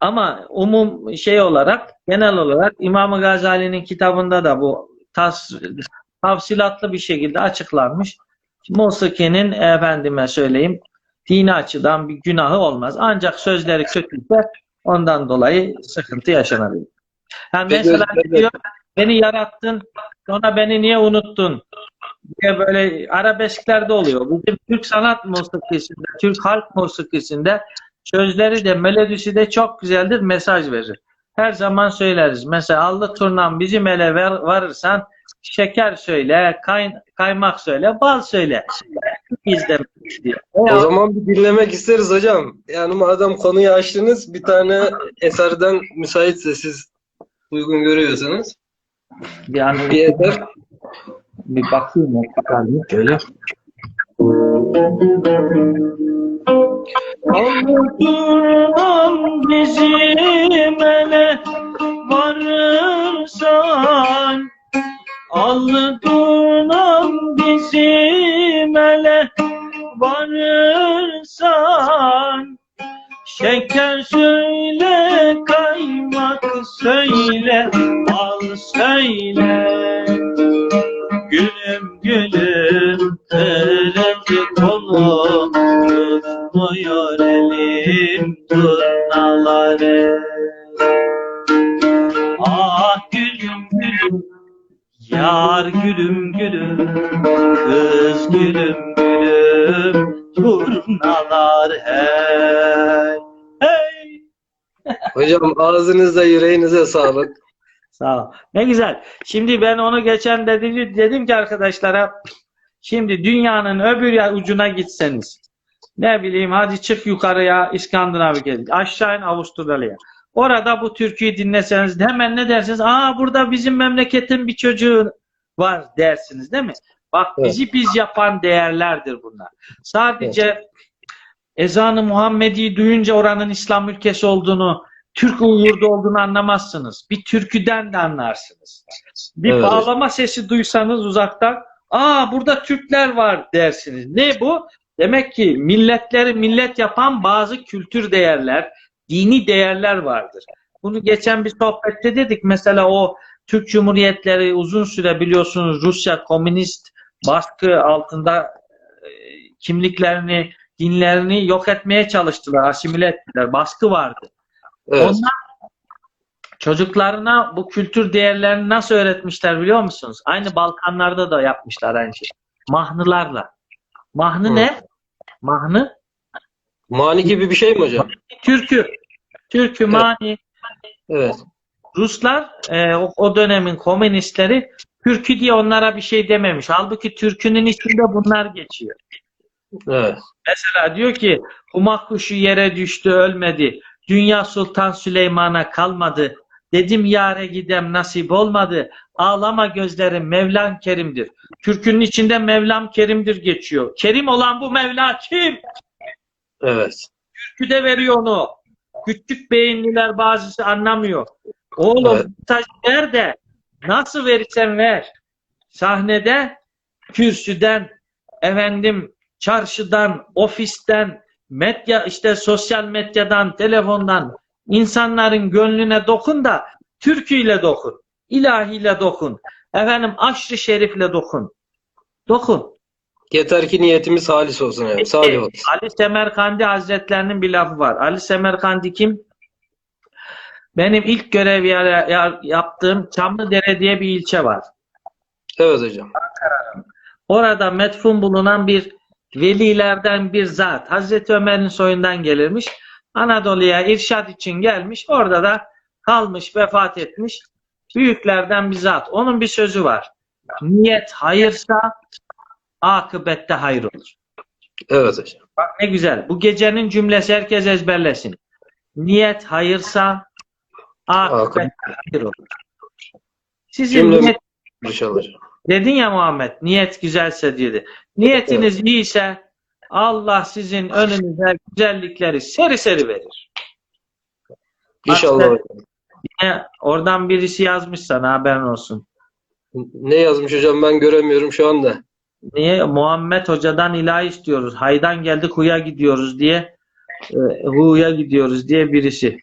Ama umum şey olarak, genel olarak İmam Gazali'nin kitabında da bu tas, tafsilatlı bir şekilde açıklanmış. Musikinin efendime söyleyeyim dini açıdan bir günahı olmaz. Ancak sözleri kötüyse ondan dolayı sıkıntı yaşanabilir. Yani mesela diyor beni yarattın sonra beni niye unuttun diye böyle arabesklerde oluyor. Bizim Türk sanat musikisinde, Türk halk musikisinde sözleri de melodisi de çok güzeldir, mesaj verir. Her zaman söyleriz. Mesela allı turnam bizim ele ver, varırsan şeker söyle, kay, kaymak söyle, bal söyle. Bizde diyor. O zaman bir dinlemek isteriz hocam. Yani madem konuyu açtınız bir tane eserden müsaitse siz uygun görüyorsanız Yani bir eser. bir bakayım şöyle. Anlatılan bizim ele varırsan Anlatılan bizim ele varırsan Şeker söyle, kaymak söyle, bal söyle Yar gülüm gülüm Kız gülüm gülüm Turnalar hey Hey Hocam ağzınıza yüreğinize sağlık. Sağ ol. Ne güzel. Şimdi ben onu geçen dedim, dedim ki arkadaşlara şimdi dünyanın öbür ucuna gitseniz ne bileyim hadi çık yukarıya İskandinavya aşağı in Avustralya. Orada bu türküyü dinleseniz hemen ne dersiniz? Aa burada bizim memleketin bir çocuğu var dersiniz değil mi? Bak Evet. bizi biz yapan değerlerdir bunlar. Sadece ezanı Muhammedi duyunca oranın İslam ülkesi olduğunu Türk yurdu olduğunu anlamazsınız. Bir türküden de anlarsınız. Bir Evet. bağlama sesi duysanız uzaktan, aa burada Türkler var dersiniz. Ne bu? Demek ki milletleri millet yapan bazı kültür değerler, dini değerler vardır. Bunu geçen bir sohbette dedik. Mesela o Türk Cumhuriyetleri uzun süre biliyorsunuz Rusya komünist baskı altında e, kimliklerini, dinlerini yok etmeye çalıştılar, asimile ettiler. Baskı vardı. Evet. Onlar çocuklarına bu kültür değerlerini nasıl öğretmişler biliyor musunuz? Aynı Balkanlarda da yapmışlar aynı şey. Mahnılarla. Mahnı Hı. ne? Mahnı Mani gibi bir şey mi hocam? türkü. Türkü, mani. Evet. Ruslar e, o, o dönemin komünistleri türkü diye onlara bir şey dememiş. Halbuki türkünün içinde bunlar geçiyor. Evet. Mesela diyor ki humak kuşu yere düştü ölmedi. Dünya Sultan Süleyman'a kalmadı. Dedim yare gidem nasip olmadı. Ağlama gözlerim Mevlam Kerim'dir. Türkünün içinde Mevlam Kerim'dir geçiyor. Kerim olan bu Mevla kim? Evet. Türküde veriyor onu. Küçük beyinliler bazısı anlamıyor. Oğlum Evet. mesaj ver de nasıl verirsen ver. Sahnede kürsüden efendim çarşıdan, ofisten, medya işte sosyal medyadan, telefondan insanların gönlüne dokun da türküyle dokun. ilahiyle dokun. Efendim aşrı şerifle dokun. Dokun. Yeter ki niyetimiz halis olsun yani. Salih olsun. Ali Semerkandi Hazretlerinin bir lafı var. Ali Semerkandi kim? Benim ilk görev yer- yer- yaptığım Çamlıdere diye bir ilçe var. Evet hocam. Orada metfun bulunan bir velilerden bir zat. Hazreti Ömer'in soyundan gelirmiş. Anadolu'ya irşad için gelmiş. Orada da kalmış, vefat etmiş. Büyüklerden bir zat. Onun bir sözü var. Niyet hayırsa akıbette hayır olur. Evet hocam. Bak ne güzel. Bu gecenin cümlesi herkes ezberlesin. Niyet hayırsa akıbette hayır olur. Sizin Cümle- niyet İnşallah. Dedin ya Muhammed, niyet güzelse dedi. Niyetiniz iyiyse Allah sizin önünüze güzellikleri seri seri verir. İnşallah Hatta-. Yine oradan birisi yazmış sana haberin olsun. Ne yazmış hocam ben göremiyorum şu anda. Niye? Muhammed Hoca'dan ilahi istiyoruz. Haydan geldik huya gidiyoruz diye e, Hu'ya gidiyoruz diye birisi.